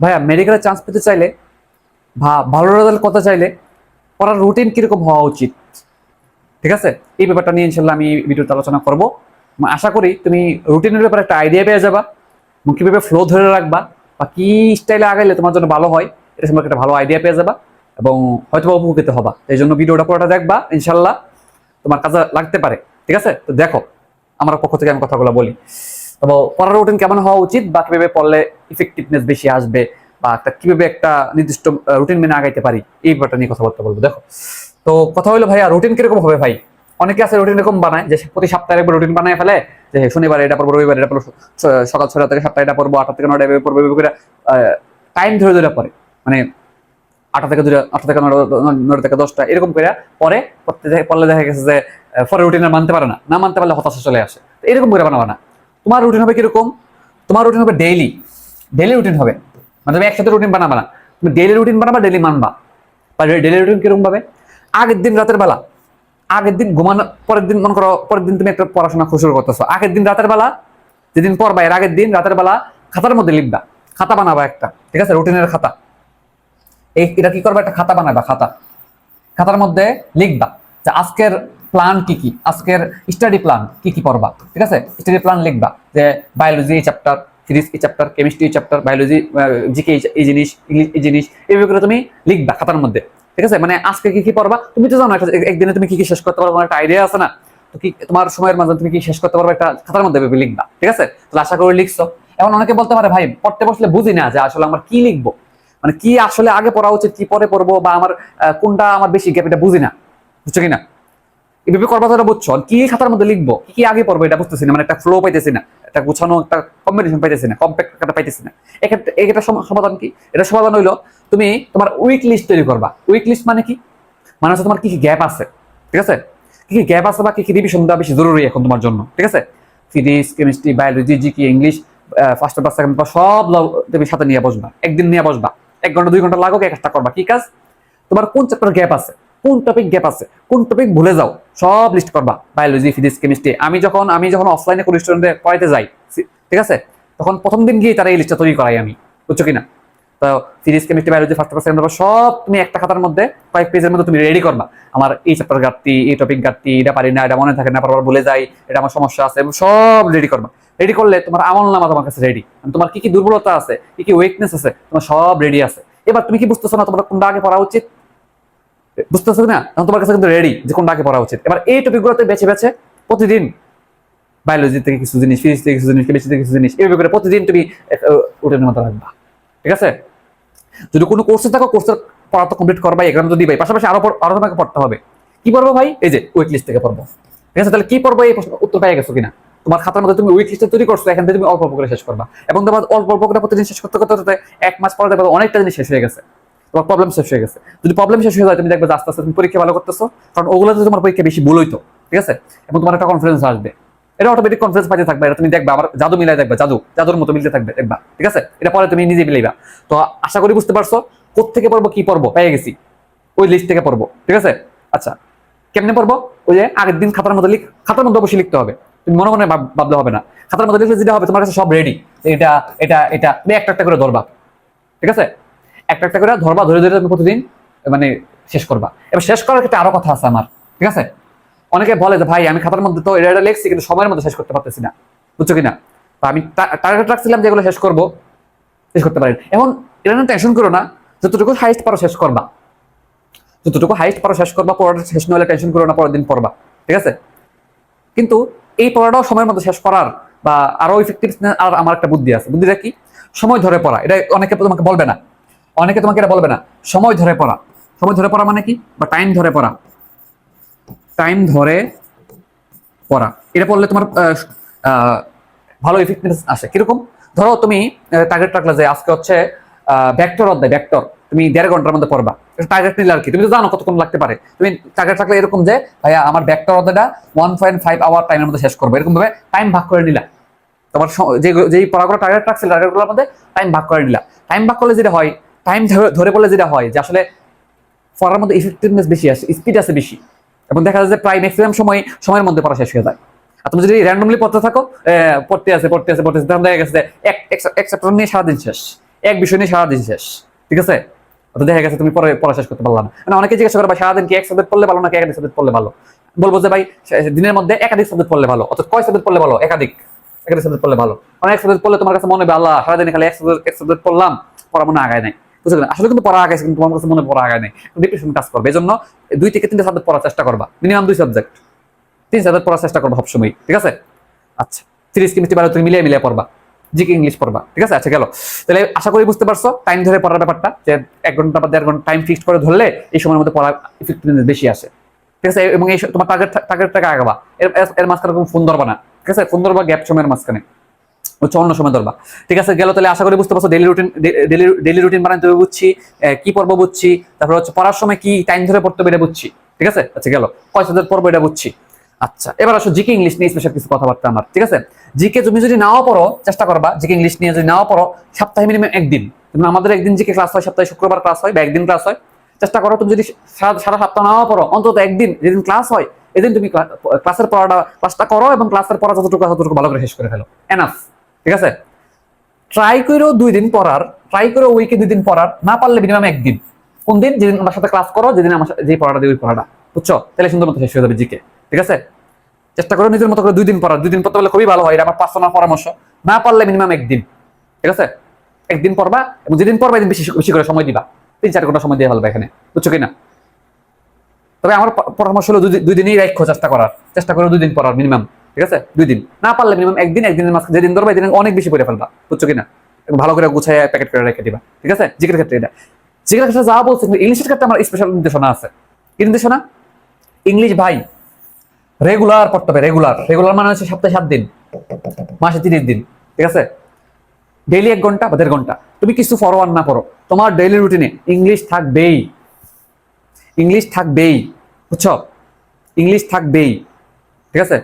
ভাইয়া মেডিকেলের চান্স পেতে চাইলে বা ভালো রেজাল্ট করতে চাইলে পড়ার রুটিন কীরকম হওয়া উচিত? ঠিক আছে? এই ব্যাপারটা নিয়ে ইনশাল্লাহ আমি ভিডিওতে আলোচনা করব। আশা করি তুমি রুটিনের ব্যাপারে একটা আইডিয়া পেয়ে যাবা এবং কীভাবে ফ্লো ধরে রাখবা বা কী স্টাইলে আগাইলে তোমার জন্য ভালো হয়, এটা সম্পর্কে একটা ভালো আইডিয়া পেয়ে যাবা এবং হয়তো উপকৃত হবা। এই জন্য ভিডিওটা পুরোটা দেখবা ইনশাল্লাহ তোমার কাজে লাগতে পারে। ঠিক আছে? তো দেখো, আমার পক্ষ থেকে আমি কথাগুলো বলি। তবে পড়ার রুটিন কেমন হওয়া উচিত বা কীভাবে পড়লে ইফেক্টিভনেস বেশি আসবে বা কীভাবে একটা নির্দিষ্ট রুটিন মেনে আগাইতে পারি? এই ব্যাপারটা নিয়ে কথাবার্তা বলব। দেখো, তো কথা হলো ভাইয়া রুটিন কীরকম হবে ভাই? অনেকে আছে রুটিন এরকম বানায় যে প্রতি সপ্তাহে একবার রুটিন বানায় ফেলে, যে শনিবার এটা পড়ব, রবিবার এটা পড়ব সকাল ছটা থেকে সাতটা এটা পড়ব, আটটা থেকে নটা এভাবে পড়ব, এভাবে করে টাইম ধরে ধরে পড়ে। মানে আটটা থেকে দুটা আটটা থেকে নটা থেকে দশটা এরকম করে পরে পড়তে পড়লে দেখা গেছে যে পরে রুটিন মানতে পারে না। না মানতে পারলে হতাশা চলে আসে। এরকম করে বানাবা না। তোমার রুটিন হবে কীরকম? তোমার রুটিন হবে ডেইলি ডেইলি রুটিন হবে। মানে তুমি একসাথে রুটিন বানাবা না। তুমি ডেইলি রুটিন বানাবা ডেইলি মানবা। বা ডেইলি রুটিন কীরকম ভাবে? আগের দিন রাতের বেলা। আগের দিন ঘুমানো, পরের দিন মনে করো, পরের দিন তুমি একটা পড়াশোনা শুরু করতেছো। আগের দিন রাতের বেলা, যেদিন পড়বা, এর আগের দিন রাতের বেলা খাতার মধ্যে লিখবা। খাতা বানাবা একটা, ঠিক আছে? রুটিনের খাতা। এই, এটা কি করবা? একটা খাতা বানাবা, খাতা। খাতার মধ্যে লিখবা যে আজকের প্ল্যান কি কি? আজকের স্টাডি প্ল্যান কি কি পড়বা? ঠিক আছে? স্টাডি প্ল্যান লিখবা যে বায়োলজি এই চ্যাপ্টার ফিজিক্স এই চ্যাপ্টার কেমিস্ট্রি এই চ্যাপ্টার বায়োলজি জিকে এই জিনিস ইংলিশ এই জিনিস এইভাবে করে তুমি লিখবা খাতার মধ্যে। ঠিক আছে? মানে আজকে কি কি পড়বা? তুমি তো জানো, একটা একদিনে তুমি কি কি শেষ করতে পারব, একটা আইডিয়া আছে না? তো কি, তোমার সময়ের মাঝে তুমি কি শেষ করতে পারবে, একটা খাতার মধ্যে ভেবে লিখবা। ঠিক আছে? তাহলে আশা করি লিখছো। এখন অনেকে বলতে পারে, ভাই, পড়তে বসলে বুঝি না যে আসলে আমার কি লিখব? মানে কি আসলে আগে পড়া উচিত, কি পরে পড়ব বা আমার কোনটা আমার বেশি গ্যাপ এটা বুঝি না। বুঝছ কিনা এভাবে করবা তোরা বুঝছ কি খাতার মধ্যে লিখব? কি কি আগে পড়ব? এটা বুঝতেছি না মানে একটা ফ্লো পাইতেছি না। একটা গুছানো, একটা কম্বিনেশন পাইতেছি না কম্প্যাক্ট একটা পাইতেছি না। এক্ষেত্রে এটা সমাধান কি? এটা সমাধান হইল, তুমি তোমার উইক লিস্ট তৈরি করবা। উইক লিস্ট মানে কি? মানে হচ্ছে তোমার কি কি গ্যাপ আছে, ঠিক আছে? কি কি গ্যাপ আছে বা কি কি রিভিশন দেওয়া বেশি জরুরি এখন তোমার জন্য, ঠিক আছে? Physics chemistry biology GK English first class second class সব তুমি সাথে নিয়ে বসবা। একদিন নিয়ে বসবা। এক ঘণ্টা, দুই ঘণ্টা লাগুক একটা করবা, কি কাজ? তোমার কোন চ্যাপ্টার গ্যাপ আছে? কোন টপিক গ্যাপ আছে, কোন টপিক ভুলে যাও, সব লিস্ট করবা বায়োলজি ফিজিক্স কেমিস্ট্রি আমি যখন আমি যখন অফলাইনে কোনো স্টুডেন্টে পড়াইতে যাই ঠিক আছে? তখন প্রথম দিন গিয়ে তারা এই লিস্টটা তৈরি করাই আমি, বুঝছ কিনা? তো physics chemistry biology first class second সব তুমি একটা খাতার মধ্যে, কয়েক পেজের মধ্যে তুমি রেডি করবা। আমার এই চ্যাপ্টার ঘাটতি, এই টপিক ঘাটতি, এটা পারি না, এটা মনে থাকে না, বারবার ভুলে যাই, এটা আমার সমস্যা আছে সব রেডি করবা। রেডি করলে তোমার আমল নামা তোমার কাছে রেডি তোমার কি কি দুর্বলতা আছে, কি কি উইকনেস আছে, তোমার সব রেডি আছে। এবার তুমি কি বুঝতেছো না, তোমার কোনটা আগে পড়া উচিত? বুঝতেছো না এখন তোমার কাছে কিন্তু রেডি যে কোনটা আগে পড়া উচিত। এবার এই টপিকগুলোতে বেছে বেছে প্রতিদিন বায়োলজি থেকে কিছু জিনিস ফিজিক্স থেকে কিছু জিনিস কেমিস্ট্রি থেকে কিছু জিনিস, এইভাবে করে প্রতিদিন তুমি রুটিনের মতো রাখবা। ঠিক আছে? যদি কোনো কোর্সে থাকো কোর্সের পড়া তো কমপ্লিট করবা এখানে তো দিবাই। পাশাপাশি আরও আরও তোমাকে পড়তে হবে। কি পড়ব ভাই? এই যে উইক লিস্ট থেকে পড়ব। ঠিক আছে? তাহলে কি পড়ব? এই প্রশ্ন, উত্তর পেয়ে গেছো কিনা? তোমার খাতার মধ্যে তুমি উইক লিস্টে তৈরি করছ, এখান থেকে তুমি অল্প অল্প করে শেষ করবা। এবং তোমার অল্প অল্প করে প্রতিদিন শেষ করতে করতে এক মাস পরে দেখবে অনেকটা জিনিস শেষ হয়ে গেছে। তোমার প্রবলেম শেষ হয়ে গেছে। যদি প্রবলেম শেষ হয়ে যায়, তুমি দেখবে আস্তে আস্তে তুমি পরীক্ষা ভালো করতেছো, কারণ ওগুলোতে তোমার পরীক্ষা বেশি ভুল হইতো, ঠিক আছে? এবং তোমার একটা কনফিডেন্স আসবে। এটা অটোমেটিক কনফিডেন্স পাইতে থাকবে, এটা তুমি দেখবা আমার জাদু মিলাই দেখবে, জাদু, জাদুর মতো মিলতে থাকবে, দেখবা, ঠিক আছে? এটা পরে তুমি নিজে মিলাইবা। তো আশা করি বুঝতে পারছ কোথেকে পড়ব, কি পড়ব? পেয়ে গেছি। ওই লিস্ট থেকে পড়ব, ঠিক আছে? আচ্ছা কেমনে পড়ব? ওই যে আগের দিন খাতার মধ্যে লিখ, খাতার মধ্যে অবশ্যই লিখতে হবে। তুমি মনে মনে ভাব- ভাবলে হবে না। খাতার মধ্যে লিখলে যেটা হবে, তোমার কাছে সব রেডি এটা এটা এটা একটা একটা করে ধরবা, ঠিক আছে? একটা একটা করে ধরবা, ধরে ধরে তুমি প্রতিদিন মানে শেষ করবা। এবার শেষ করার ক্ষেত্রে আরও কথা আছে আমার, ঠিক আছে? অনেকে বলে যে, ভাই, আমি খাতার মধ্যে তো এটা লিখছি, কিন্তু সময়ের মধ্যে শেষ করতে পারতেছি না। বুঝছ কিনা? আমি টার্গেট রাখছিলাম যেগুলো শেষ করব, শেষ করতে পারেন। এখন এটা না টেনশন করো না, যতটুকু হাইস্ট পারো শেষ করবা। যতটুকু হাইস্ট পারো শেষ করবা, পড়াটা শেষ না হলে টেনশন করো না, পরের দিন পড়বা, ঠিক আছে? কিন্তু এই পড়াটাও সময়ের মধ্যে শেষ করার বা আরও ইফেক্টিভ আর আমার একটা বুদ্ধি আছে। বুদ্ধিটা কি? সময় ধরে পড়া। এটা অনেকে তোমাকে বলবে না। অনেকে তোমাকে এটা বলবে না, সময় ধরে পড়া। সময় ধরে পড়া মানে কি? বা টাইম ধরে পড়া। টাইম ধরে পড়া। এটা পড়লে তোমার ভালো ইফেক্টিভনেস আসে। কীরকম? ধরো তুমি টার্গেট রাখলে যে আজকে হচ্ছে ভেক্টর অধ্যায় ভেক্টর তুমি দেড় ঘণ্টার মধ্যে পড়বা। টার্গেট নিলে আর কি। তুমি তো জানো কতক্ষণ লাগতে পারে। তুমি টার্গেট রাখলে এরকম যে, ভাইয়া, আমার ভেক্টর অধ্যায়টা ওয়ান পয়েন্ট ফাইভ আওয়ার টাইমের মধ্যে শেষ করব। এরকম ভাবে টাইম ভাগ করে নিলা। তোমার যে, যেই পড়াগুলো টার্গেট রাখছিল টার্গেটগুলোর মধ্যে টাইম ভাগ করে নিলা। টাইম ভাগ করলে যেটা হয় টাইম ধরে পড়লে যেটা হয় যে আসলে পড়ার মধ্যে ইফেক্টিভনেস বেশি আসে স্পিড আছে বেশি। এবং দেখা যায় যে প্রায় ম্যাক্সিমাম সময় সময়ের মধ্যে পড়া শেষ হয়ে যায়। আর তুমি যদি র্যান্ডমলি পড়তে থাকো পড়তে আছে পড়তে আছে পড়তে আছে তখন দেখা গেছে এক এক চ্যাপ্টার নিয়ে সারাদিন শেষ। এক বিষয় নিয়ে সারাদিন শেষ। ঠিক আছে? তো দেখা গেছে তুমি পরে পড়া শেষ করতে পারলাম না। মানে অনেকে জিজ্ঞাসা করে, ভাই, সারাদিন কি এক সাবজেক্ট পড়লে ভালো নাকি একাধিক সাবজেক্ট পড়লে ভালো? বলব যে, ভাই দিনের মধ্যে একাধিক সাবজেক্ট পড়লে ভালো। অর্থাৎ কয় সাবজেক্ট পড়লে ভালো? একাধিক। একাধিক সাবজেক্ট পড়লে ভালো। কারণ এক সাবজেক্ট পড়লে তোমার কাছে মনে হবে, আল্লাহ, সারাদিন খালি এক সাবজেক্ট এক সাবজেক্ট পড়লাম, পড়া মনে আগায় নাই। পারলে আসলে কিন্তু পড়া আগাইছে, কিন্তু তোমার কাছে মনে পড়া আগায় নাই। ডিপ্রেশন কাজ করবে। এই জন্য দুই থেকে তিনটা সাবজেক্ট পড়ার চেষ্টা করবা। মিনিমাম দুই সাবজেক্ট তিন সাবজেক্ট পড়ার চেষ্টা করবা সবসময় ঠিক আছে? আচ্ছা। ফিজিক্স কেমিস্ট্রি বারো তুমি মিলিয়ে মিলিয়ে পড়বা। জিকে ইংলিশ পড়বা। ঠিক আছে? আচ্ছা গেল। তাহলে আশা করি বুঝতে পারছ টাইম ধরে পড়ার ব্যাপারটা, যে এক ঘণ্টা বা দেড় ঘণ্টা টাইম ফিক্সড করে ধরলে এই সময়ের মধ্যে পড়া ইফেক্টিভনেস বেশি আসে। ঠিক আছে? এবং এই তোমার টার্গেট টার্গেটটাকে আগাবা। এর- এর মাঝখানে কোনো ফোন ধরবা না। ঠিক আছে? ফোন ধরবা গ্যাপ সময়ের মাঝখানে। হচ্ছে অন্য সময় ধরবা। ঠিক আছে, গেল তাহলে আশা করি বুঝতে পারছ daily routine daily daily routine বানাতে বুঝছি কি পড়ব বুঝছি, তারপর হচ্ছে পড়ার সময় কি টাইম ধরে পড়তে হবে বুঝছি, ঠিক আছে? আচ্ছা গেল, কয় সাবজেক্ট পড়ব এটা বুঝছি। আচ্ছা এবার আসো জিকে ইংলিশ নিয়ে স্পেশাল কিছু কথাবার্তা আমার, ঠিক আছে? জিকে তুমি যদি নাও পড়ো, চেষ্টা করবা, জিকে ইংলিশ নিয়ে যদি নাও পড়ো, সপ্তাহে মিনিমাম একদিন আমাদের একদিন জিকে ক্লাস হয়, সপ্তাহে শুক্রবার ক্লাস হয় বা একদিন ক্লাস হয়, চেষ্টা করো তুমি যদি সারা সপ্তাহ নাও পড়ো, অন্তত একদিন, যেদিন ক্লাস হয়, এদিন তুমি ক্লাসের পড়াটা ক্লাসটা করো এবং ক্লাসের পড়া যতটুকু ততটুকু ভালো করে শেষ করে ফেলো। এনাফ ঠিক আছে? ট্রাই করেও দুই দিন পড়ার ট্রাই করে উইকে দুই দিন পড়ার, না পারলে মিনিমাম একদিন। কোন দিন? যেদিন আমার সাথে ক্লাস করো, যেদিন আমার যে পড়াটা দিই ওই পড়াটা। বুঝছ? তাহলে সুন্দর মতো শেষ হয়ে যাবে জিকে ঠিক আছে? চেষ্টা করো নিজের মতো করে দুই দিন পড়ার। দুই দিন পড়তে পারলে খুবই ভালো হয়, এটা আমার পার্সোনাল পরামর্শ। না পারলে মিনিমাম একদিন। ঠিক আছে? একদিন পড়বা এবং যেদিন পড়বা এদিন বেশি বেশি করে সময় দিবা। তিন চার ঘণ্টা সময় দিয়ে ফেলবা এখানে। বুঝছ কিনা? তবে আমার পরামর্শ হলো দুই দিন- দিনই রাখো চেষ্টা করার। চেষ্টা করো দুই দিন পড়ার মিনিমাম ঠিক আছে? দুই দিন। না পারলে মিনিমাম একদিন, একদিনের মাঝখানে, যেদিন ধরবা এদিন অনেক বেশি পড়ে ফেলবা, বুঝছ কিনা? ভালো করে গুছায় প্যাকেট করে রেখে দিবা, ঠিক আছে? জিকের ক্ষেত্রে এটা। জিকের ক্ষেত্রে যা বলছে ইংলিশের ক্ষেত্রে আমার স্পেশাল নির্দেশনা আছে। কি নির্দেশনা? ইংলিশ ভাই রেগুলার পড়তে হবে রেগুলার রেগুলার মানে হচ্ছে সপ্তাহে সাত দিন, মাসে তিরিশ দিন, ঠিক আছে? ডেইলি এক ঘণ্টা বা দেড় ঘণ্টা। তুমি কিছু ফরওয়ার্ড না করো তোমার ডেইলি রুটিনে ইংলিশ থাকবেই। ইংলিশ থাকবেই, বুঝছ? ইংলিশ থাকবেই, ঠিক আছে?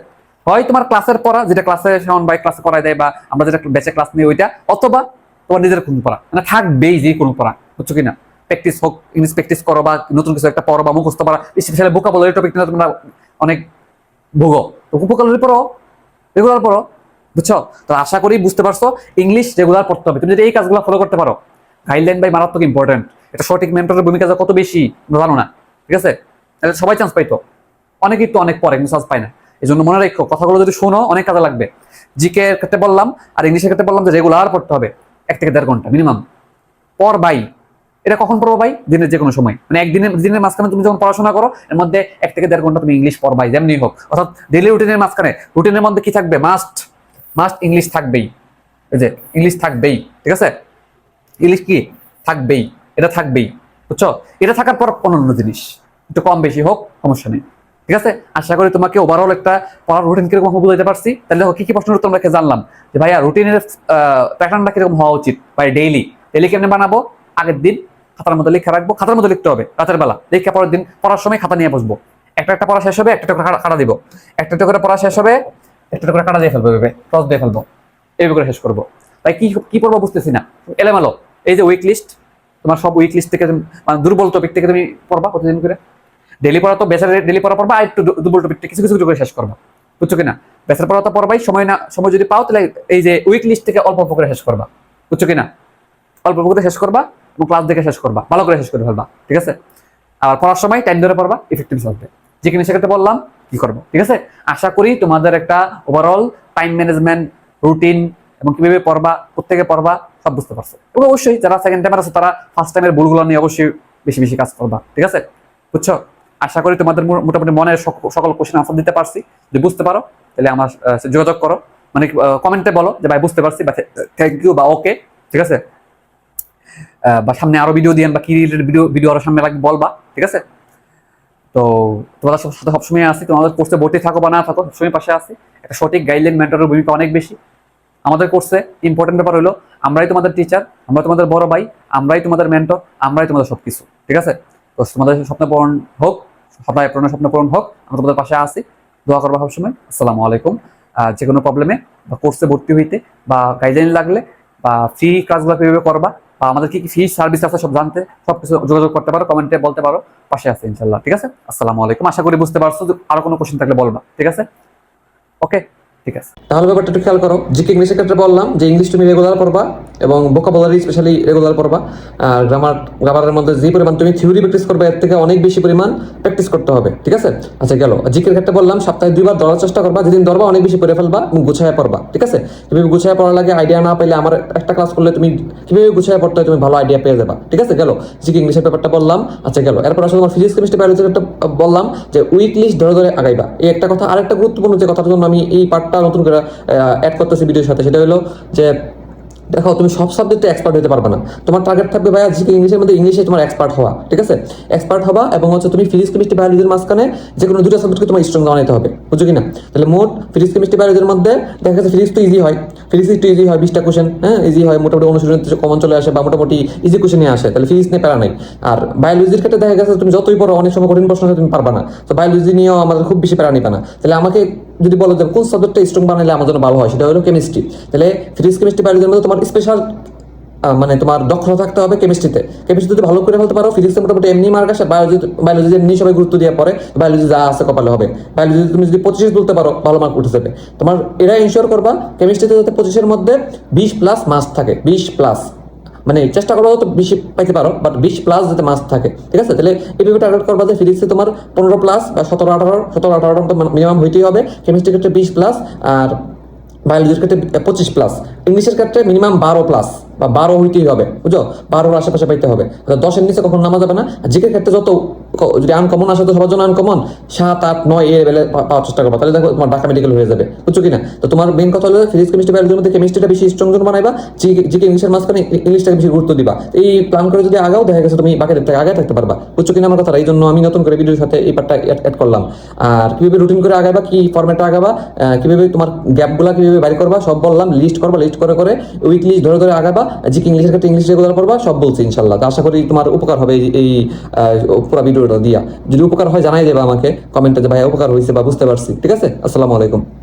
হয় তোমার ক্লাসের পড়া, যেটা ক্লাসে সেমন বাই ক্লাসে করাই দেয় বা আমরা যেটা বেঁচে ক্লাস নিই ওইটা, অথবা তোমার নিজের কোনো পড়া। মানে থাকবেই যে কোনো পড়া, বুঝছ কিনা? প্র্যাকটিস হোক ইংলিশ প্র্যাকটিস করো বা নতুন কিছু একটা পড়ো বা মুখস্থ পড়া স্পেশালি বোকা বলো এই টপিক তোমরা অনেক ভোগো। তো উপকালী পড়ো রেগুলার পড়ো, বুঝছ? তো আশা করি বুঝতে পারছ ইংলিশ রেগুলার পড়তে হবে। তুমি যদি এই কাজগুলো ফলো করতে পারো গাইডলাইন বাই মারাত্মক ইম্পর্টেন্ট এটা সঠিক মেন্টরের ভূমিকা যে কত বেশি জানো না, ঠিক আছে? তাহলে সবাই চান্স পাইতো। অনেকেই তো অনেক পরে কিন্তু চান্স পায় না। এই জন্য মনে রেখো, কথাগুলো যদি শোনো, অনেক কাজে লাগবে। জিকে ক্ষেত্রে বললাম আর ইংলিশের ক্ষেত্রে বললাম যে রেগুলার পড়তে হবে, এক থেকে দেড় ঘণ্টা মিনিমাম পর বাই, এটা কখন পড়ব ভাই? দিনের যে কোনো সময়। মানে একদিনের, দিনের মাঝখানে তুমি যখন পড়াশোনা করো, এর মধ্যে এক থেকে দেড় ঘণ্টা তুমি ইংলিশ পড়বাই যেমনি হোক। অর্থাৎ ডেলি রুটিনের মাঝখানে রুটিনের মধ্যে কি থাকবে? মাস্ট মাস্ট ইংলিশ থাকবেই। এই যে ইংলিশ থাকবেই, ঠিক আছে? ইংলিশ কি? থাকবেই, এটা থাকবেই, বুঝছ? এটা থাকার পর অন্যান্য জিনিস, একটু কম বেশি হোক, সমস্যা নেই। ঠিক আছে? আশা করি তোমাকে ওভারঅল একটা পড়ার রুটিন কীরকম বুঝাইতে পারছি। তাহলে কি কি প্রশ্ন উত্তর আমরা জানলাম? যে ভাইয়া রুটিনের প্যাটার্নটা কীরকম হওয়া উচিত? ভাই ডেইলি ডেইলি কেমনে বানাবো? আগের দিন খাতার মধ্যে লিখে রাখব। খাতার মধ্যে লিখতে হবে, রাতের বেলা। লিখে পরের দিন, পড়ার সময় খাতা নিয়ে বসবো। একটা একটা পড়া শেষ হবে, একটা করে কাটা দিব। একটা একটা করে পড়া শেষ হবে, একটা করে কাটা দিয়ে ফেলব এভাবে ক্রস দিয়ে ফেলব। এইভাবে করে শেষ করব। তাই কি কি পড়ব বুঝতেছি না। এলোমেলো। এই যে উইক লিস্ট তোমার সব উইক লিস্ট থেকে মানে দুর্বল টপিক থেকে তুমি পড়বা প্রতিদিন করে। ডেলি পড়া তো বেসার ডেলি পড়া পড়বা, আর একটু দু- দুর্বল টপিক কিছু কিছু করে শেষ করবা। বুঝছ কিনা? বেসার পড়া তো পড়বাই, সময় না সময় যদি পাও, তাহলে এই যে উইক লিস্ট থেকে অল্প অল্প করে শেষ করবা। বুঝছ কিনা? অল্প অল্প করে শেষ করবা এবং ক্লাস দেখে শেষ করবা। ভালো করে শেষ করে ফেলবা, ঠিক আছে? আর পড়ার সময় টাইম ধরে পড়বা ইফেক্টিভ হবে যে কিনা সেক্ষেত্রে বললাম, কি করব, ঠিক আছে? আশা করি তোমাদের একটা ওভারঅল টাইম ম্যানেজমেন্ট রুটিন এবং কীভাবে পড়বা, প্রত্যেকে পড়বা, সব বুঝতে পারছ। এবং অবশ্যই যারা সেকেন্ড টাইমার আছে, তারা ফার্স্ট টাইমের ভুলগুলো নিয়ে অবশ্যই বেশি বেশি কাজ করবা, ঠিক আছে? বুঝছ? আশা করি তোমাদের মোটামুটি মনের সক- সকল কোশ্চেন আনসার দিতে পারছি। যদি বুঝতে পারো, তাহলে আমার যোগাযোগ করো। মানে কমেন্টে বলো যে, ভাই, বুঝতে পারছি বা থ্যাংক ইউ বা ওকে ঠিক আছে? বা সামনে আরও ভিডিও দিয়েন, বা কি রিলেটেড ভিডিও ভিডিও আরও সামনে লাগবে বলবা, ঠিক আছে? তো, তোমাদের সব- সাথে সবসময় আসি তোমাদের কোর্সে ভর্তি থাকো বা না থাকো, সবসময় পাশে আসি একটা সঠিক গাইডলাইন মেন্টরের ভূমিকা অনেক বেশি। আমাদের কোর্সে ইম্পর্টেন্ট ব্যাপার হলো, আমরাই তোমাদের টিচার আমরা তোমাদের বড় ভাই, আমরাই তোমাদের মেন্টর আমরাই তোমাদের সবকিছু, ঠিক আছে? তো তোমাদের স্বপ্ন পূরণ হোক। সবাই পূরণের স্বপ্ন পূরণ হোক, আমরা তোমাদের পাশে আছি। দোয়া করব সবসময়। আসসালামু আলাইকুম। যে কোনো প্রবলেমে বা কোর্সে ভর্তি হইতে বা গাইডলাইন লাগলে বা ফ্রি ক্লাসগুলো কীভাবে করবা বা আমাদের কি ফ্রি সার্ভিস আছে সব জানতে সব কিছু যোগাযোগ করতে পারো কমেন্টে বলতে পারো, পাশে আছে ইনশাল্লাহ ঠিক আছে? আসসালামু আলাইকুম। আশা করি বুঝতে পারছ আরও কোনো কোশ্চেন থাকলে বলবা ঠিক আছে? ওকে ঠিক আছে। তাহলে ব্যাপারটা একটু খেয়াল করো। জিকে ইংলিশের ক্ষেত্রে বললাম যে ইংলিশ তুমি রেগুলার পড়বা এবং বোকা ভোকাবুলারি স্পেশালি রেগুলার পড়বা। আর গ্রামার গ্রামারের মধ্যে যে পরিমাণ তুমি থিওরি প্র্যাকটিস করবে, এর থেকে অনেক বেশি পরিমাণ প্র্যাকটিস করতে হবে। ঠিক আছে? আচ্ছা গেল। জিকের ক্ষেত্রে বললাম, সপ্তাহে দুইবার ধরার চেষ্টা করবা। যেদিন ধরবা, অনেক বেশি পড়ে ফেলবা গুছায় পড়বা। ঠিক আছে? কীভাবে গুছায় পড়া লাগে আইডিয়া না পেলে আমার একটা ক্লাস করলে তুমি কীভাবে গুছায় পড়তে হয় তুমি ভালো আইডিয়া পেয়ে যাবা। ঠিক আছে, গেল? জিকে ইংলিশের ব্যাপারটা বললাম। আচ্ছা গেল। এরপর আসলে তোমার ফিজিক্স কেমিস্ট্রি বায়োলজির একটা বললাম যে উইক লিস্ট ধরে ধরে আগাইবা। এই একটা কথা আরেকটা গুরুত্বপূর্ণ যে কথাটার জন্য আমি এই পার্টটা নতুন করে অ্যাড করতেছি ভিডিওর সাথে। সেটা হলো যে, দেখো, তুমি সব সাবজেক্টে এক্সপার্ট হতে পারবে না। তোমার টার্গেট থাকবে ভাইয়া জিকে ইংলিশের মধ্যে ইংলিশে তোমার এক্সপার্ট হওয়া, ঠিক আছে? এক্সপার্ট হবা এবং হচ্ছে তুমি ফিজিক্স কেমিস্ট্রি বায়োলজির মাঝখানে যে কোনো দুটো সাবজেক্টকে তোমার স্ট্রং বানাইতে হবে, বুঝছ কি না তাহলে মোট ফিজিক্স কেমিস্ট্রি বায়োলজির মধ্যে দেখা যাচ্ছে ফিজিক্স তো ইজি হয়। ফিজিক্স একটু ইজি হয়, বিশটা কোশ্চেন হ্যাঁ? ইজি হয়, মোটামুটি অনুশীলন কমন চলে আসে বা মোটামুটি ইজি কোশ্চেনে আসে। তাহলে ফিজিক্স নিয়ে প্যারা নাই। আর বায়োলজির ক্ষেত্রে দেখা গেছে তুমি যতই পড়ো, অনেক সময় কঠিন প্রশ্ন তুমি পারবা না। তো বায়োলজি নিয়েও আমাদের খুব বেশি প্যারা নিবে না। তাহলে আমাকে যদি বলো যে কোন সাবজেক্টটা স্ট্রং বানাইলে আমার জন্য ভালো হয়, সেটা হলো কেমিস্ট্রি তাহলে ফিজিক্স কেমিস্ট্রি বায়োলজির মধ্যে তোমার স্পেশাল মানে তোমার দক্ষতা থাকতে হবে কেমিস্ট্রিতে কেমিস্ট্রি কেমিস্ট্রিতে ভালো করে ফেলতে পারো ফিজিক্সে মোটামুটি এমনি মার্ক আসে বায়োলজি বায়োলজি এমনি সবাই গুরুত্ব দিয়ে পড়ে বায়োলজি যা আছে কপালে হবে। বায়োলজি তুমি যদি পঁচিশে তুলতে পারো, ভালো মার্ক উঠে যাবে। তোমার এরা ইনশিওর করবা কেমিস্ট্রিতে যাতে পঁচিশের মধ্যে বিশ প্লাস মার্কস থাকে, বিশ প্লাস মানে চেষ্টা করব তো বেশি পাইতে পারো বাট বিশ প্লাস যাতে মাস থাকে, ঠিক আছে? তাহলে এইভাবে টার্গেট করবা যে ফিজিক্সে তোমার পনেরো প্লাস বা সতেরো, আঠারো সতেরো, আঠারো তো মিনিমাম হইতেই হবে। কেমিস্ট্রির ক্ষেত্রে বিশ প্লাস আর বায়োলজির ক্ষেত্রে পঁচিশ প্লাস ইংলিশের ক্ষেত্রে মিনিমাম বারো প্লাস বা বারো হইতেই হবে বুঝো বারোর আশেপাশে পাইতে হবে। দশের নিচে কখন নামা যাবে না। জিকের ক্ষেত্রে যত যদি আনকমন আসে তো সবার জন্য আনকমন সাত, আট, নয়, এই লেভেলে পাওয়ার চেষ্টা করব। তাহলে দেখো তোমার ঢাকা মেডিকেল হয়ে যাবে। বুঝছ কিনা? তো তোমার মেন কথা হলো ফিজিক্স কেমিস্ট্রি বায়োলজির মধ্যে কেমিস্ট্রিটা বেশি স্ট্রং জন্য বানাইবা জিকে ইংলিশের মাঝখানে ইংলিশটাকে বেশি গুরুত্ব দিবা। এই প্ল্যান করে যদি আগাও, দেখা গেছে তুমি বাকিদের থেকে আগে থাকতে পারবা। বুঝছ কিনা আমার কথা এই জন্য আমি নতুন করে ভিডিওর সাথে এই পার্টটা অ্যাড করলাম। আর কীভাবে রুটিন করে আগাবা কি ফরম্যাটে আগাবা কীভাবে তোমার গ্যাপগুলা কীভাবে বাইর করবা, সব বললাম। লিস্ট করবা লিস্ট করে করে উইক লিস্ট ধরে ধরে আগাবা। জিকে ইংলিশের ক্ষেত্রে ইংলিশ রেগুলার করবা সব বলছি ইনশাল্লাহ আশা করি তোমার উপকার হবে এই- পুরো ভিডিওটা দিয়া। যদি উপকার হয় জানাই দেবা আমাকে কমেন্টে যে ভাই উপকার হয়েছে বা বুঝতে পারছি, ঠিক আছে? আসসালামু আলাইকুম।